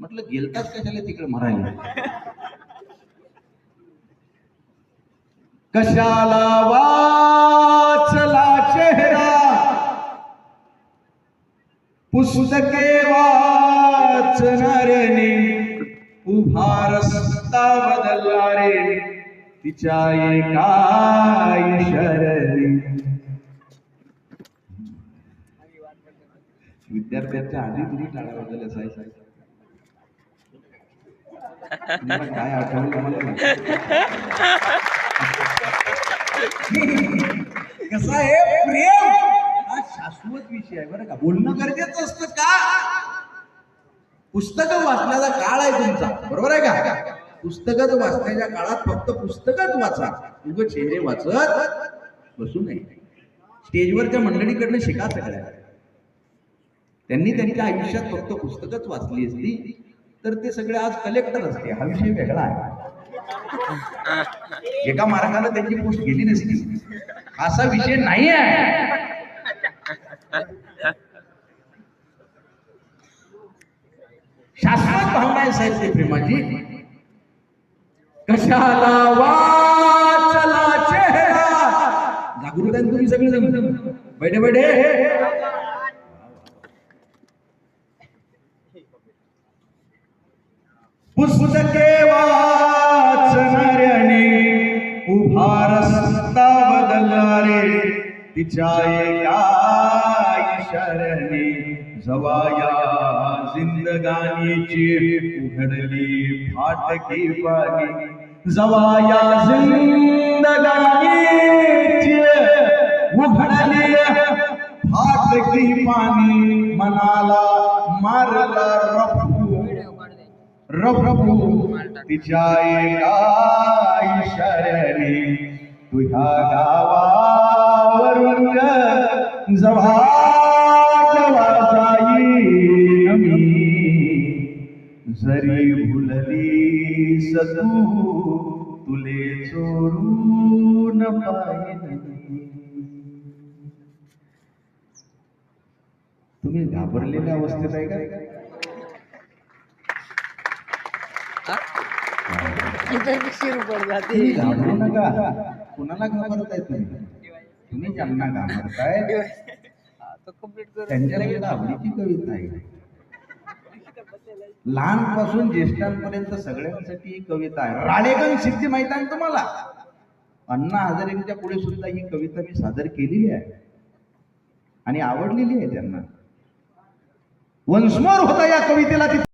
म्हटलं गेलताच कशाला तिकडे मरायला? कशाला वाचला चेहरा? पुस्तके वाचणारे उभा रस्ता बदलला रे. तिच्या एका शरणी. विद्यार्थ्यांच्या आधी तुम्ही टाळा वाजवल्या काय आठवलं मला आहे? प्रेम हा शाश्वत विषय आहे बरं का. बोलणं गरजेचं असतं का? पुस्तक वाचण्याचा काळ आहे तुमचा. बरोबर आहे का? पुस्तकच वाचण्याच्या काळात फक्त पुस्तकच वाचा. उग चेहरे वाचत बसू नये. स्टेजवरच्या मंडळीकडनं शिका सगळ्या. त्यांनी त्यांच्या आयुष्यात फक्त पुस्तकच वाचली असती. तर ते सगळे आज कलेक्टर असते. हा विषय वेगळा आहे. एका मार्गाला त्यांची पोस्ट गेली नसती. असा विषय नाही आहे शाश्वत भावना आहे साहेब ते प्रेमाजी कशाला वाचला चेहरा. जागृत आहे तुम्ही सगळे जण? बैठे बैठे. पुस्तके वाचणाऱ्याने उभा रस्ता बदलला रे तिच्या एका इशाऱ्याने जवाया जिंदगानीची उघडली फाटकी पाणी. जवाया जिंदगानीची उघडली फाटकी पाणी. मनाला मारला रफू तिच्या एका इशाऱ्याने तुझ्या गावावरून जव्हा जवा जाईन मी जरी भुलली सतू तुले चोरून तुम्ही घाबरलेल्या अवस्थेत आहे का? तुम्ही घाबरू नका. कुणाला घाबरताय तुम्ही तुम्ही ज्यांना घाबरताय त्यांच्याकडे आवडीची कविता आहे लहानपासून ज्येष्ठांपर्यंत सगळ्यांसाठी ही कविता आहे. राळेगण सिद्धी माहीत आहे तुम्हाला? अण्णा हजारेंच्या पुढे सुद्धा ही कविता मी सादर केलेली आहे. आणि आवडलेली आहे त्यांना. वंशमोर होता या कवितेला